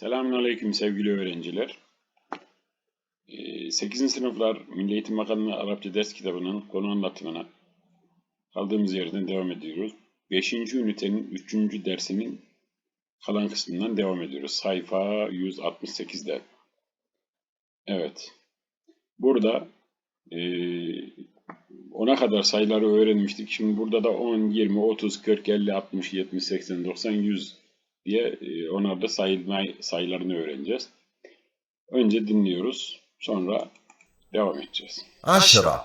Selamünaleyküm sevgili öğrenciler. 8. sınıflar Milli Eğitim Bakanlığı Arapça ders kitabının konu anlatımına kaldığımız yerden devam ediyoruz. 5. ünitenin 3. dersinin kalan kısmından devam ediyoruz. Sayfa 168'de. Evet. Burada e, 10'a kadar sayıları öğrenmiştik. Şimdi burada da 10, 20, 30, 40, 50, 60, 70, 80, 90, 100 diye e, onlarda sayılma sayılarını öğreneceğiz. Önce dinliyoruz, sonra devam edeceğiz. عشرة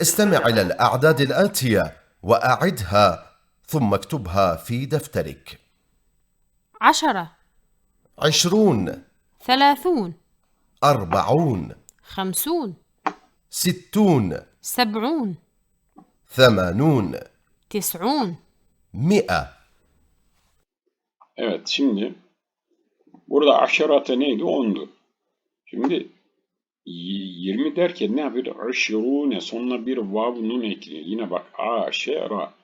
استمع إلى الأعداد الآتية وأعدها ثم اكتبها في دفترك عشرة عشرون ثلاثون أربعون خمسون ستون سبعون ثمانون تسعون مئة Evet, şimdi burada aşarate neydi? 10'du. Şimdi y- 20 derken ne yapıyor? Aşirune sonuna bir vav nun ekliyor. Yine bak aşera.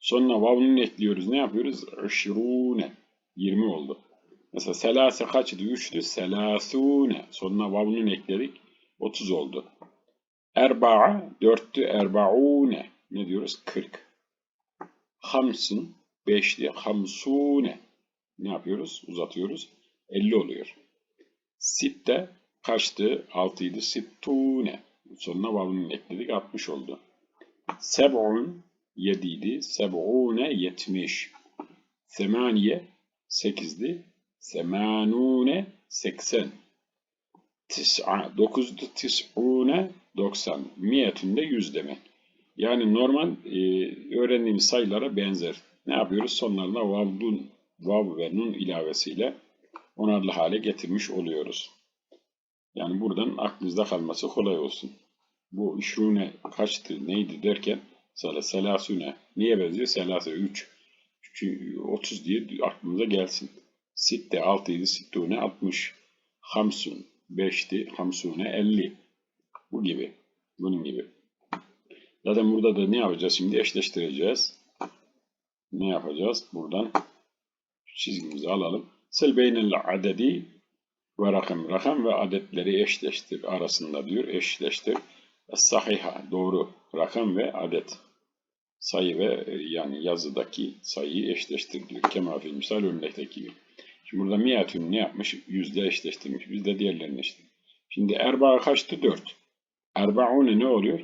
Sonuna vav nun ekliyoruz. Ne yapıyoruz? Aşirune. 20 oldu. Mesela selase kaçtı? 3'tü. Selasune. Sonuna vav nun ekledik. 30 oldu. Erba'a 4'tü. Erbaune. Ne diyoruz? 40. Hamsın 5'ti. Hamsune. Ne yapıyoruz? Uzatıyoruz. 50 oluyor. Sitte kaçtı? 6 idi. Sittune. Sonuna vavunu ekledik. 60 oldu. Seb'un 7 idi. Seb'une 70. Semaniye 8'di. Semanune 80. Tis'a 9'du. Tis'une 90. Miyetünde 100 demek. Yani normal e, öğrendiğimiz sayılara benzer. Ne yapıyoruz? Sonlarına vavdun, vav ve nun ilavesiyle onarlı hale getirmiş oluyoruz. Yani buradan aklınızda kalması kolay olsun. Bu işrune kaçtı, neydi derken mesela selasune niye benziyor? Selase 3. Çünkü 30 diye aklınıza gelsin. Sitte 6 idi, sittune 60. Hamsun 5'ti, hamsune 50. Bu gibi. Bunun gibi. Zaten burada da ne yapacağız şimdi? Eşleştireceğiz. Ne yapacağız? Buradan çizgimizi alalım. Sil adedi ve rakam. Rakam ve adetleri eşleştir arasında diyor. Eşleştir. Sahiha. Doğru. Rakam ve adet. Sayı ve yani yazıdaki sayıyı eşleştir diyor. Kemal fil misal örnekteki gibi. Şimdi burada miyatün ne yapmış? Yüzde eşleştirmiş. Biz de diğerlerini eşleştirdik. Şimdi erba'a kaçtı? Dört. Erbaune ne oluyor?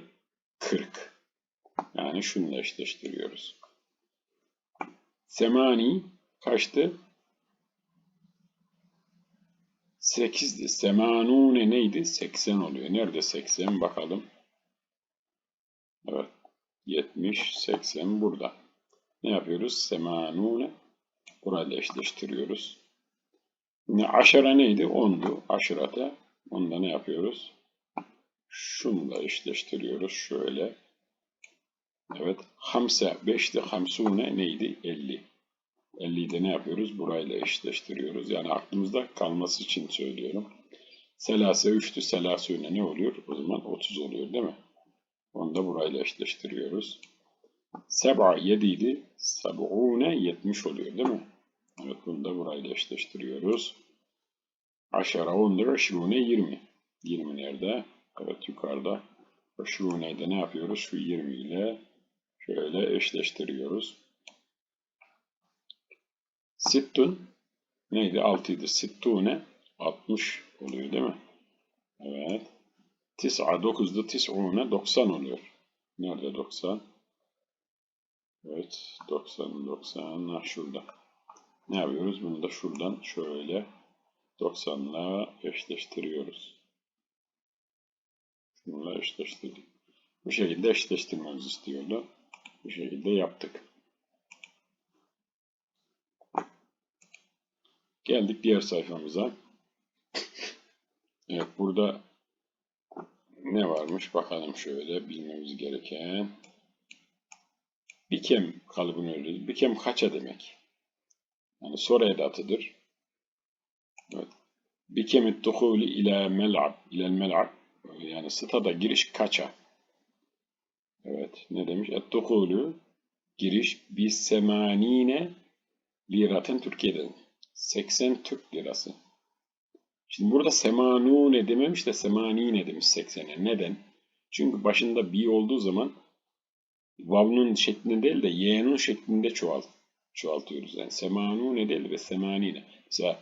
40. Yani şununla eşleştiriyoruz. Semani kaçtı? 8'di. Semanune neydi? 80 oluyor. Nerede 80? Bakalım. Evet. 70, 80 burada. Ne yapıyoruz? Semanune. Burayla eşleştiriyoruz. Ne, aşara neydi? 10'du. Aşırata. Onda ne yapıyoruz? Şunla eşleştiriyoruz. Şöyle. Evet. Hamse 5'ti. Hamsune neydi? 50. 50'yi de ne yapıyoruz? Burayla eşleştiriyoruz. Yani aklımızda kalması için söylüyorum. Selase 3'tü. Selasune ne oluyor? O zaman 30 oluyor değil mi? Onu da burayla eşleştiriyoruz. Seba 7 idi. Sab'une 70 oluyor değil mi? Evet bunu da burayla eşleştiriyoruz. Aşara 10'dur. Aşrune 20. 20 nerede? Evet yukarıda. Aşrune'yi de ne yapıyoruz? Şu 20 ile şöyle eşleştiriyoruz. Sittun neydi? 6 idi. Sittune 60 oluyor değil mi? Evet. Tis'a 9'da tis'une 90 oluyor. Nerede 90? Evet. 90, 90. Ha, şurada. Ne yapıyoruz? Bunu da şuradan şöyle 90'la eşleştiriyoruz. Şununla eşleştirdik. Bu şekilde eşleştirmemizi istiyordu. Bu şekilde yaptık. Geldik diğer sayfamıza. Evet burada ne varmış bakalım şöyle bilmemiz gereken. Bikem kalıbını öğreniyoruz. Bikem kaça demek? Yani soru edatıdır. Evet. Bikemit duhuli ila mel'ab ilel mel'ab yani stada giriş kaça? Evet ne demiş? Et duhulu giriş bis semanine liraten Türkiye'den 80 Türk lirası. Şimdi burada semanune dememiş de semanine demiş 80'e. Neden? Çünkü başında bi olduğu zaman vavnun şeklinde değil de y'nun şeklinde çoğalt, çoğaltıyoruz. Yani semanune değil de semanine. Mesela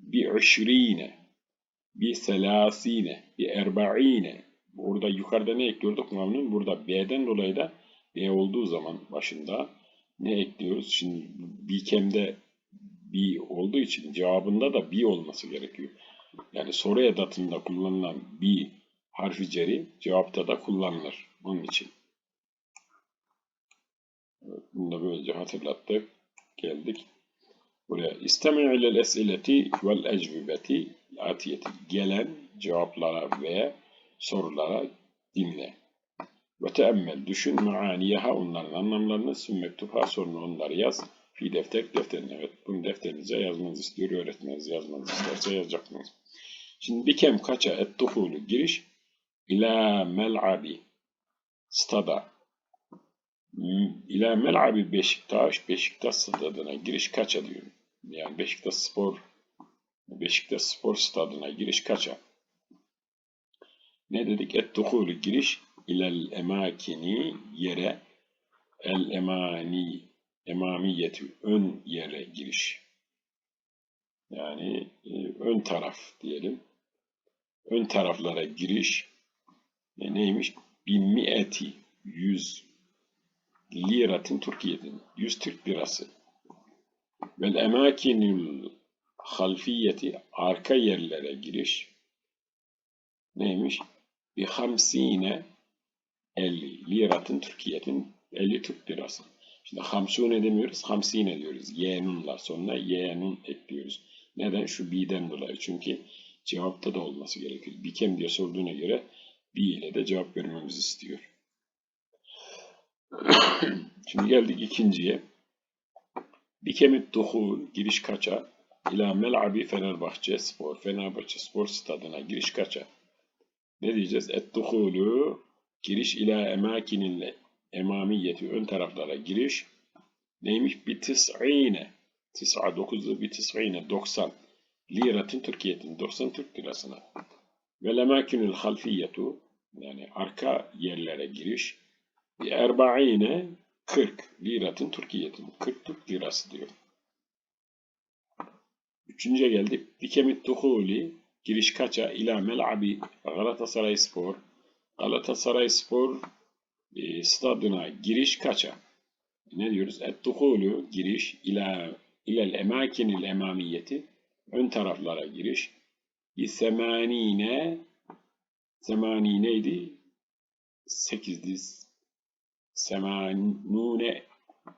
bir işrine, bir selasine, bir erba'ine. Burada yukarıda ne ekliyorduk vavnun? Burada b'den dolayı da b olduğu zaman başında ne ekliyoruz? Şimdi bikemde bi olduğu için cevabında da bi olması gerekiyor. Yani soru edatında kullanılan bi harfi ceri cevapta da kullanılır. Onun için. Evet, bunu da böylece hatırlattık. Geldik. Buraya istemi' ilel es'ileti vel ecvibeti atiyeti. Gelen cevaplara ve sorulara dinle. Ve teemmel düşün maaniyeha onların anlamlarını sümmektuha sonra onları yaz. Fi defter defterine. Evet bunu defterinize yazmanızı istiyor. Öğretmeniniz yazmanızı isterse yazacaksınız. Şimdi bikem kaça et duhulu giriş ila mel'abi stada M- ila mel'abi Beşiktaş Beşiktaş stadına giriş kaça diyor. Yani Beşiktaş spor Beşiktaş spor stadına giriş kaça? Ne dedik? Et duhulu giriş ilel emakini yere el emani emamiyeti ön yere giriş. Yani e, ön taraf diyelim. Ön taraflara giriş e, neymiş? Bin mi'eti yüz liratin Türkiye'nin yüz Türk lirası. Vel emakinül halfiyeti arka yerlere giriş neymiş? Bir hamsine 50 liratın Türkiye'nin 50 Türk lirası. Şimdi hamsune demiyoruz, hamsine diyoruz. Y'nunla sonuna y'nun ekliyoruz. Neden? Şu bi'den dolayı. Çünkü cevapta da olması gerekiyor. Bikem diye sorduğuna göre bi ile de cevap vermemizi istiyor. Şimdi geldik ikinciye. Bikemit duhul giriş kaça? İla mel'abi Fenerbahçe Spor. Fenerbahçe Spor stadına giriş kaça? Ne diyeceğiz? Et duhulu giriş ila emakinil emamiyeti ön taraflara giriş neymiş? Bir tis'ine tis'a dokuzlu bir tis'ine 90 liratın Türkiye'nin 90 Türk lirasına ve emakinil halfiyetu yani arka yerlere giriş bir erba'ine 40 liratın Türkiye'nin 40 Türk lirası diyor. Üçüncüye geldik. Bikemit duhuli giriş kaça ila mel'abi Galatasaray Spor Galatasaray Spor e, stadına giriş kaça? Ne diyoruz? Et-duhulu giriş ila ilel emakinil emamiyeti ön taraflara giriş bi semanine semanineydi? Sekizdi. Semanune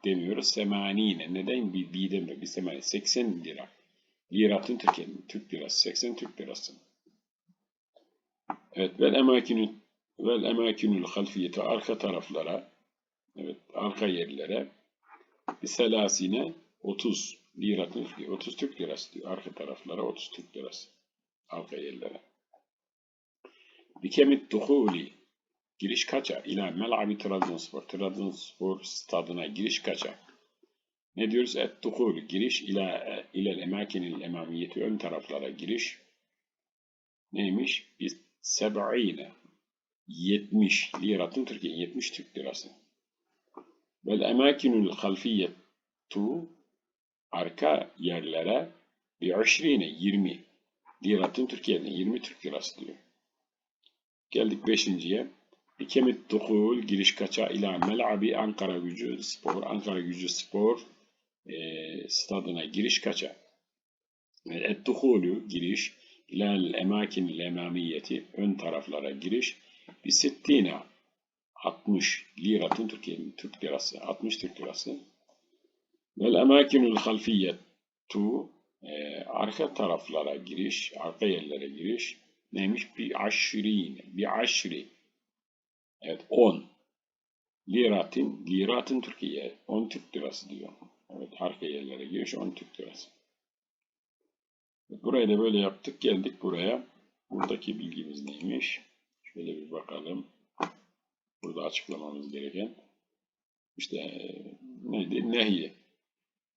demiyoruz. Semanine. Neden? Bir, bir demiyor. Bir semani. 80 lira. Liratın Türkiye'nin. Türk lirası. 80 Türk lirası. Evet. Vel emakinü vel emakinül halfiyeti arka taraflara evet arka yerlere bir selasine 30 liratın 30 Türk lirası diyor. Arka taraflara 30 Türk lirası. Arka yerlere. Bikemit duhuli giriş kaça? İla mel'abi Trabzonspor. Trabzonspor stadına giriş kaça? Ne diyoruz? Et duhul giriş ila ilel emakinil emamiyeti ön taraflara giriş neymiş? Biz seb'ine 70 liratın Türkiye 70 Türk lirası. Vel emakinul halfiyetu arka yerlere bir aşrine 20 liratın Türkiye'nin 20 Türk lirası diyor. Geldik beşinciye. Bikemit duhul giriş kaça ila mel'abi Ankara gücü spor. Ankara gücü spor e, stadına giriş kaça? Et duhulu giriş ilal emakinil emamiyeti ön taraflara giriş bir sittine 60 liratın Türkiye'nin Türk lirası 60 Türk lirası vel emakinul halfiyetu e, arka taraflara giriş arka yerlere giriş neymiş bir aşrin bir aşri evet 10 liratın liratın Türkiye 10 Türk lirası diyor evet arka yerlere giriş 10 Türk lirası Burayı da böyle yaptık. Geldik buraya. Buradaki bilgimiz neymiş? Şöyle bir bakalım. Burada açıklamamız gereken. İşte e, neydi? Nehi.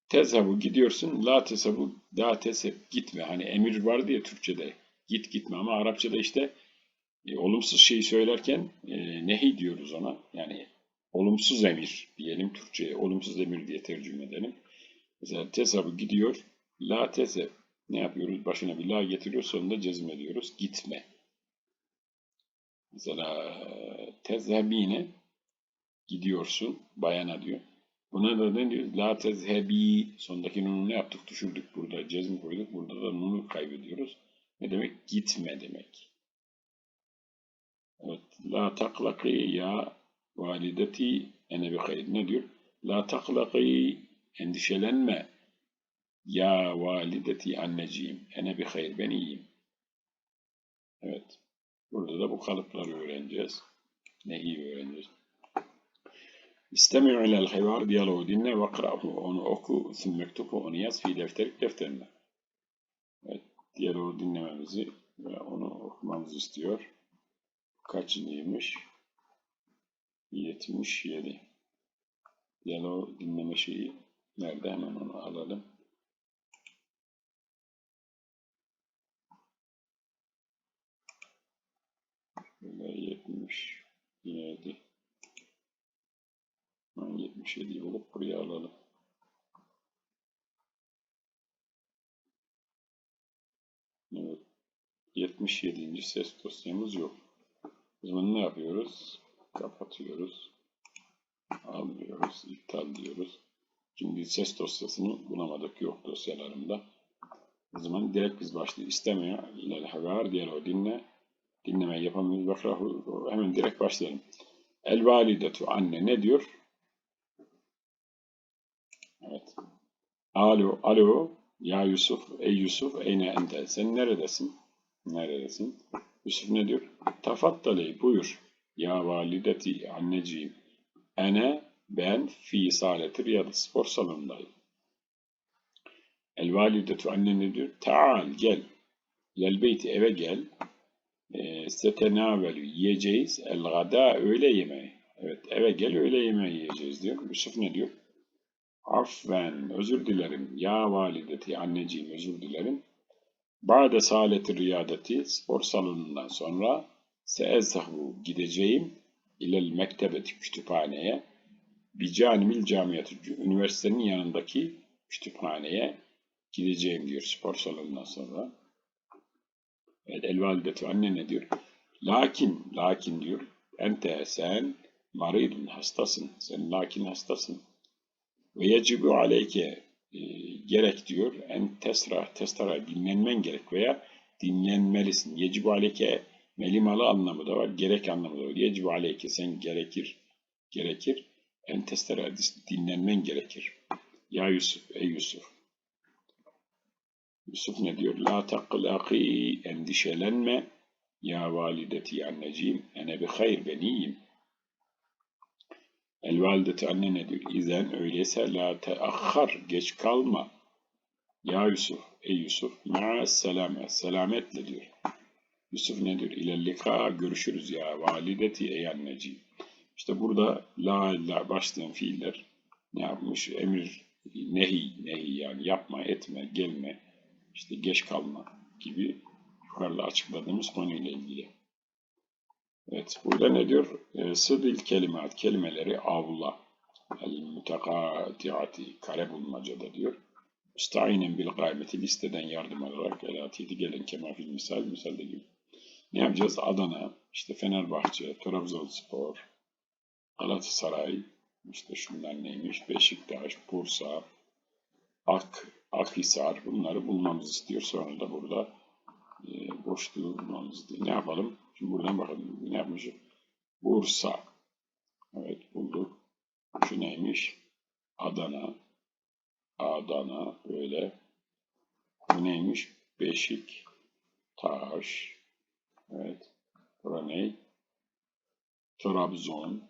Tezhebu gidiyorsun. La tezhebu, la tezheb gitme. Hani emir vardı ya Türkçe'de. Git gitme ama Arapçada işte e, olumsuz şeyi söylerken e, nehi diyoruz ona. Yani olumsuz emir diyelim Türkçe'ye. Olumsuz emir diye tercüme edelim. Mesela tezhebu gidiyor. La tezheb. Ne yapıyoruz? Başına bir la getiriyor. Sonunda cezm ediyoruz. Gitme. Mesela tezhebine gidiyorsun. Bayana diyor. Buna da ne diyor? La tezhebi. Sondaki nunu ne yaptık? Düşürdük burada. Cezmi koyduk. Burada da nunu kaybediyoruz. Ne demek? Gitme demek. Evet. La taklaki ya valideti ene bi. Ne diyor? La taklaki endişelenme. Ya valideti anneciğim. Ene bi. Ben iyiyim. Evet. Burada da bu kalıpları öğreneceğiz. Neyi öğreneceğiz? İstemi'u ilel hivar diyaloğu dinle ve kıra'hu onu oku sümme mektubu onu yaz fi defterik defterine. Evet, diyaloğu dinlememizi ve onu okumamızı istiyor. Kaçıncıymış? 77. Diyaloğu dinleme şeyi nerede hemen onu alalım. Böyle 77. Ben 77'yi bulup buraya alalım. Evet. 77. ses dosyamız yok. O zaman ne yapıyoruz? Kapatıyoruz. Almıyoruz. iptal diyoruz. Şimdi ses dosyasını bulamadık. Yok dosyalarımda. O zaman direkt biz başlıyoruz. İstemiyor. İlel haber diyaloğu dinle. Dinlemeyi yapamıyoruz. Bakrahu. Hemen direkt başlayalım. El validetu anne ne diyor? Evet. Alo, alo. Ya Yusuf, ey Yusuf, eyne ente. Sen neredesin? Neredesin? Yusuf ne diyor? Tafattali, buyur. Ya valideti, anneciğim. Ene, ben fi saleti riyad spor salonundayım. El validetu anne ne diyor? Taal, gel. Lel beyti, eve gel. E, setenavelü, yiyeceğiz. El gada, öğle yemeği. Evet, eve gel, öğle yemeği yiyeceğiz diyor. Yusuf ne diyor? Affen, özür dilerim. Ya valideti, anneciğim özür dilerim. Ba'de saleti riyadeti, spor salonundan sonra seezhabu gideceğim ilel mektebeti kütüphaneye bicanimil camiyeti üniversitenin yanındaki kütüphaneye gideceğim diyor spor salonundan sonra. Evet, el valideti anne ne diyor? Lakin, lakin diyor. Ente sen maridun hastasın. Sen lakin hastasın. Ve yecibu aleyke e, gerek diyor en tesra testara dinlenmen gerek veya dinlenmelisin. Yecibu aleyke melimalı anlamı da var, gerek anlamı da var. Yecibu aleyke sen gerekir, gerekir. En testara dinlenmen gerekir. Ya Yusuf, ey Yusuf. Yusuf ne diyor? La taklaki endişelenme. Ya valideti anneciğim, ene bi hayr ben. El valideti anne ne diyor? İzen öyleyse la teahhar geç kalma. Ya Yusuf, ey Yusuf, ma'a selame, selametle diyor. Yusuf ne diyor? İlellika görüşürüz ya valideti ey anneciğim. İşte burada la la başlayan fiiller ne yapmış? Emir, nehi, nehi yani yapma, etme, gelme, işte geç kalma gibi yukarıda açıkladığımız konuyla ilgili. Evet, burada ne diyor? E, Sıdil kelimat, kelimeleri avla. El mutekatiati, kare bulmacada diyor. Müstainen bil gaymeti, listeden yardım alarak el atiyeti gelen kemafil misal, misalde gibi. Ne yapacağız? Adana, işte Fenerbahçe, Trabzonspor, Galatasaray, işte şunlar neymiş, Beşiktaş, Bursa, Ak, Akhisar bunları bulmamızı istiyor. Sonra da burada e, boşluğu bulmamızı istiyor. Ne yapalım? Şimdi buradan bakalım ne yapmışım. Bursa. Evet bulduk. Şu neymiş? Adana. Adana böyle. Bu neymiş? Beşik. Taş. Evet. Bura ne? Trabzon.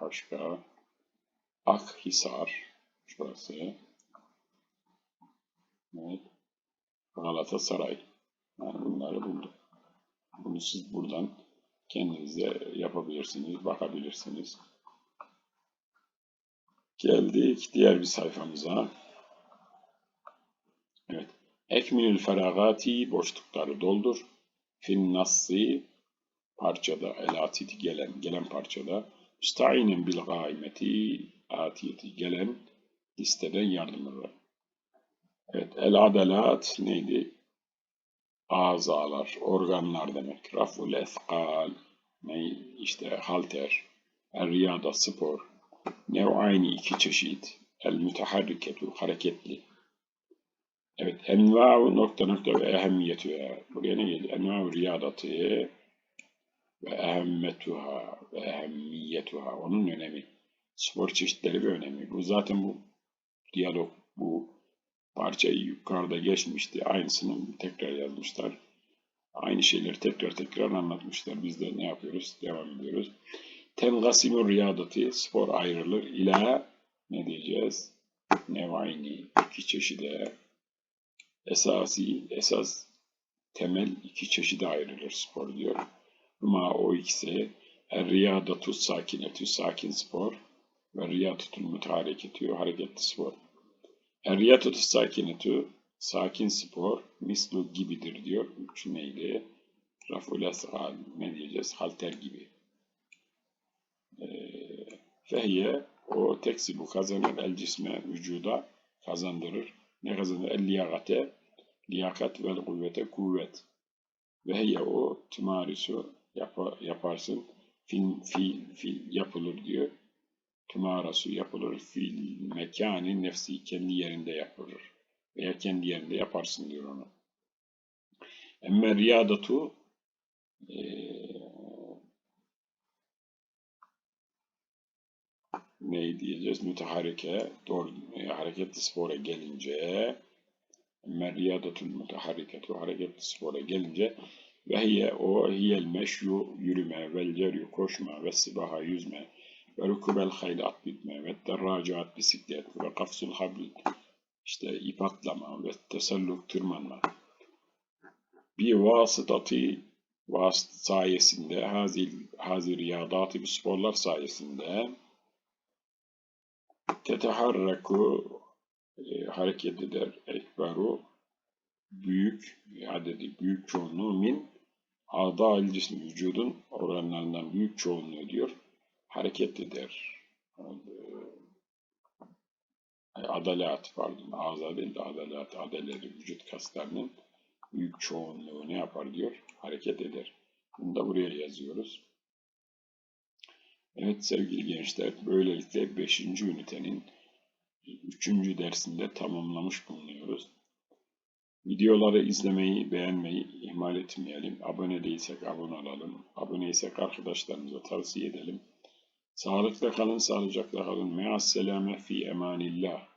Başka. Akhisar. Şurası. Evet. Galatasaray. Yani bunları bulduk. Bunu siz buradan kendinize yapabilirsiniz, bakabilirsiniz. Geldik diğer bir sayfamıza. Evet. Ekmilül feragati boşlukları doldur. Fin nassi parçada el atiti gelen gelen parçada müstainen bil gaimeti atiyeti gelen listeden yardım alarak. Evet el adalat neydi? Azalar, organlar demek. Raful ethkal ne işte halter. El riyada spor. Nev'ayni iki çeşit. El müteharriketu hareketli. Evet, enva'u nokta nokta ve ehemmiyetüha. Buraya ne geliyor? Enva'u riyadatı ve ehemmetuha ve ehemmiyetuha. Onun önemi. Spor çeşitleri ve önemi. Bu zaten bu diyalog, bu parçayı yukarıda geçmişti. Aynısını tekrar yazmışlar. Aynı şeyleri tekrar tekrar anlatmışlar. Biz de ne yapıyoruz? Devam ediyoruz. Tengasimur riyadatı spor ayrılır. İla ne diyeceğiz? Nevayni iki çeşide esasi esas temel iki çeşide ayrılır spor diyor. Ama o ikisi er riyadatu sakinetü sakin spor ve riyadatul mütehareketü hareketli spor. Er riyadatu sakinetü sakin spor mislu gibidir diyor. Üç neydi? Raful esal ne diyeceğiz? Halter gibi. Fehye o teksibu kazanır el cisme vücuda kazandırır. Ne kazanır? El liyakate liyakat vel kuvvete kuvvet. Ve heye o tümarisu yapa, yaparsın. Fil, fil, fil yapılır diyor. Tümarasu yapılır. Fil mekani nefsi kendi yerinde yapılır. Veya kendi yerinde yaparsın diyor onu. Emme riyadatu eee ne diyeceğiz? Müteharrike, doğru, e, hareketli spora gelince merriyadatul müteharriketu hareketli spora gelince ve hiye o hiyel meşyu yürüme vel ceryu koşma ve sibaha yüzme ve rukubel hayl at bitme ve derracaat bisiklet ve kafsul habl işte ip atlama ve teselluk tırmanma. Bir vasıtatı vasıt sayesinde hazil hazir riyadatı bu sporlar sayesinde teteharraku e, hareket eder ekberu büyük adedi büyük çoğunluğu min adal cismi vücudun organlarından büyük çoğunluğu diyor hareket eder. E, Adalat pardon ağza değil de adalat adeleri vücut kaslarının büyük çoğunluğu ne yapar diyor hareket eder. Bunu da buraya yazıyoruz. Evet sevgili gençler, böylelikle 5. ünitenin 3. dersinde tamamlamış bulunuyoruz. Videoları izlemeyi, beğenmeyi ihmal etmeyelim. Abone değilsek abone olalım. Aboneysek arkadaşlarımıza tavsiye edelim. Sağlıkla kalın, sağlıcakla kalın. Meas selame fi emanillah.